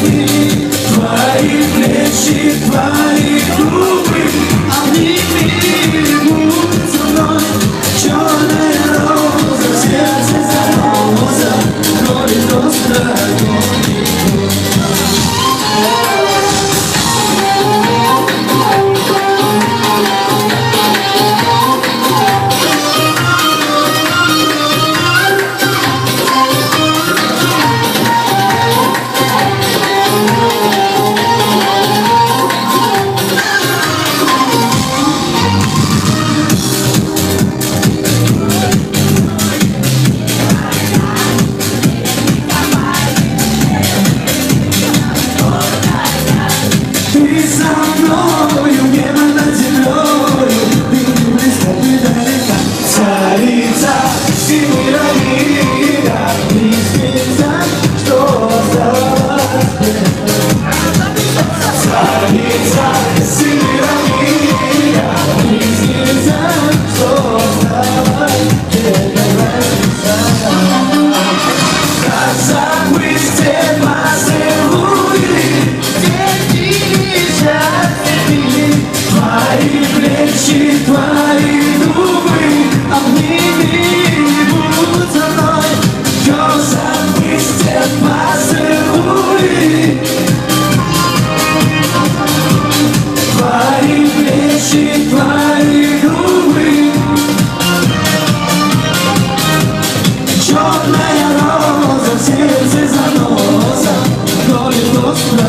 твои плечи, твои Thank you. Твои плечи, твои губы Обними и будь со мной Все запустят поцелуи Твои плечи, твои губы Черная роза в сердце заноза Но не просто